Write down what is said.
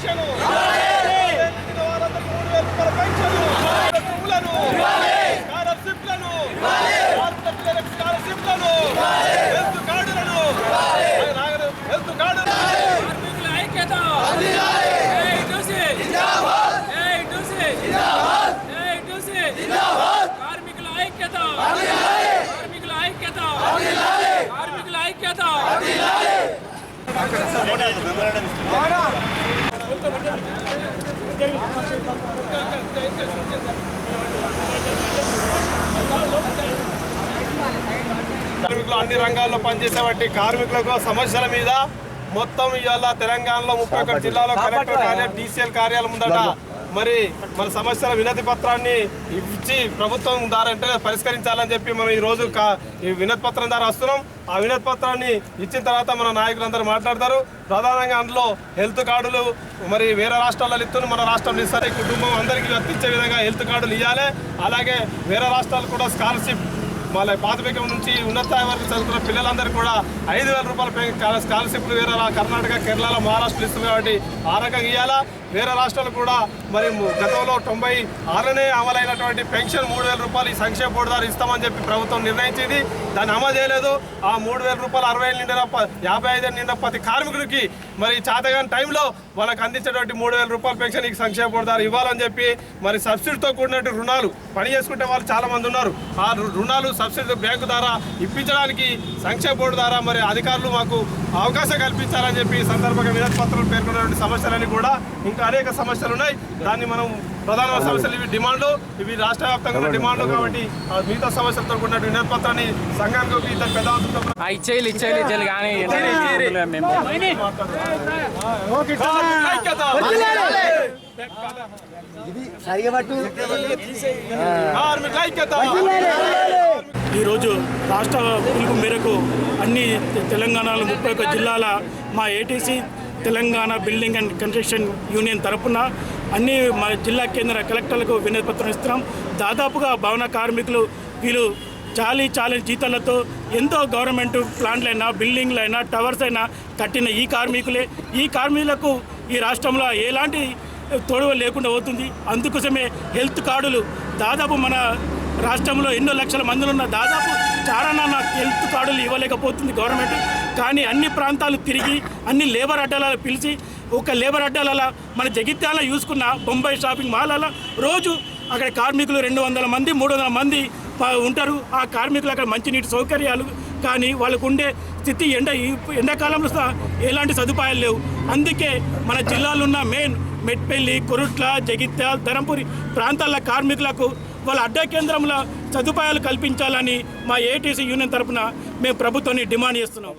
Pension మూడు వేల రూపాయల పెన్షన్ భూములను స్కాలర్షిప్లను. స్కాలర్షిప్లను. హెల్త్ కార్డులను. హెల్త్ కార్డు కార్మికుల ఐక్యత. కార్మికుల ఐక్యత. కార్మికుల ఐక్యత. కార్మికుల ఐక్యత. Ahora. అన్ని రంగాల్లో పనిచేసేవాటి కార్మికులకు సమస్యల మీద మొత్తం ఇవాళ తెలంగాణలో ముప్పై ఒక్క జిల్లాలో కలెక్టర్ కార్యాలయం డీసీఎల్ కార్యాలయం ఉందట మరి మన సమస్యల వినతి పత్రాన్ని ఇచ్చి ప్రభుత్వం ద్వారా పరిష్కరించాలని చెప్పి మనం ఈరోజు కా- ఈ వినతి పత్రం ద్వారా వస్తున్నాం. ఆ వినతి పత్రాన్ని ఇచ్చిన తర్వాత మన నాయకులందరూ మాట్లాడతారు. ప్రధానంగా అందులో హెల్త్ కార్డులు మరి వేరే రాష్ట్రాల్లో ఇస్తున్న మన రాష్ట్రంలో ఇస్తారు కుటుంబం అందరికీ వర్తించే విధంగా హెల్త్ కార్డులు ఇవ్వాలి అలాగే వేరే రాష్ట్రాలు కూడా స్కాలర్షిప్ మళ్ళీ ప్రాథమికం నుంచి ఉన్నత స్థాయి వరకు చదువుకున్న పిల్లలందరూ కూడా ఐదు వేల రూపాయల స్కాలర్షిప్లు వేరే కర్ణాటక కేరళలో మహారాష్ట్ర ఇస్తుంది కాబట్టి ఆ రకంగా ఇవ్వాలా వేరే రాష్ట్రాలు కూడా మరి గతంలో తొంభై ఆరునే అమలైనటువంటి పెన్షన్ మూడు వేల రూపాయలు ఈ సంక్షేమ బోర్డు ద్వారా ఇస్తామని చెప్పి ప్రభుత్వం నిర్ణయించింది. దాన్ని అమలు చేయలేదు. ఆ మూడు వేల రూపాయలు అరవై ఏళ్ళు నిండిన యాభై ఐదు నిండిన ప్రతి కార్మికుడికి మరి చేతగాని టైంలో వాళ్ళకి అందించేటువంటి మూడు వేల రూపాయల పెన్షన్ ఈ సంక్షేమ బోర్డు ద్వారా ఇవ్వాలని చెప్పి మరి సబ్సిడీతో కూడినటువంటి రుణాలు పని చేసుకుంటే వాళ్ళు చాలామంది ఉన్నారు. ఆ రు- రుణాలు సబ్సిడీ బ్యాంకు ద్వారా ఇప్పించడానికి సంక్షేమ బోర్డు ద్వారా మరి అధికారులు మాకు అవకాశం కల్పించాలని చెప్పి ఈ సందర్భంగా వినతి పత్రాలు పేర్కొన్నటువంటి సమస్యలన్నీ కూడా ఇంకా అనేక సమస్యలు ఉన్నాయి. దాన్ని మనం ప్రధానమైన సమస్యలు ఇవి డిమాండ్లు ఇవి రాష్ట్ర వ్యాప్తంగా ఉన్న డిమాండ్లు కాబట్టి మిగతా సమస్యలతో కూడిన వినతి పత్రాన్ని సంఘానికి ఇద్దరు పెద్ద ఇచ్చేయాలి ఇచ్చేయాలి ఇచ్చేయాలి కానీ మేము ఐక్యత. కార్మికుల ఐక్యత. ఈరోజు రాష్ట్ర పిలుపు మేరకు అన్ని తెలంగాణలో ముప్పై ఒక్క జిల్లాల మా ATC Telangana building and construction union తరఫున అన్ని మా జిల్లా కేంద్ర కలెక్టర్లకు వినతి పత్రం ఇస్తున్నాం. దాదాపుగా భవన కార్మికులు వీళ్ళు చాలీ చాలీ జీతాలతో ఎంతో గవర్నమెంట్ ప్లాంట్లైనా బిల్డింగ్లైనా టవర్స్ అయినా కట్టిన ఈ కార్మికులే. ఈ కార్మికులకు ఈ రాష్ట్రంలో ఎలాంటి తోడువ లేకుండా పోతుంది. అందుకోసమే హెల్త్ కార్డులు దాదాపు మన రాష్ట్రంలో ఎన్నో లక్షల మందిలో ఉన్న దాదాపు చారణ నాకు హెల్త్ కార్డులు ఇవ్వలేకపోతుంది గవర్నమెంట్. కానీ అన్ని ప్రాంతాలు తిరిగి అన్ని లేబర్ అడ్డాలలో పిలిచి ఒక లేబర్ అడ్డాలలో మన జగిత్యాల చూసుకున్న బొంబాయి షాపింగ్ మాలలో రోజు అక్కడ కార్మికులు రెండు వందల మంది మూడు వందల మంది ఉంటారు. ఆ కార్మికులు అక్కడ మంచినీటి సౌకర్యాలు కానీ వాళ్ళకు ఉండే స్థితి ఎండ ఈ ఎండాకాలంలో ఎలాంటి సదుపాయాలు లేవు. అందుకే మన జిల్లాలో ఉన్న మెయిన్ మెట్పల్లి కొరుట్ల జగిత్యాల ధరంపూరి ప్రాంతాల కార్మికులకు వాళ్ళ అడ్డా కేంద్రంలో సదుపాయాలు కల్పించాలని మా ఏటీసీ యూనియన్ తరఫున మేము ప్రభుత్వాన్ని డిమాండ్ చేస్తున్నాం.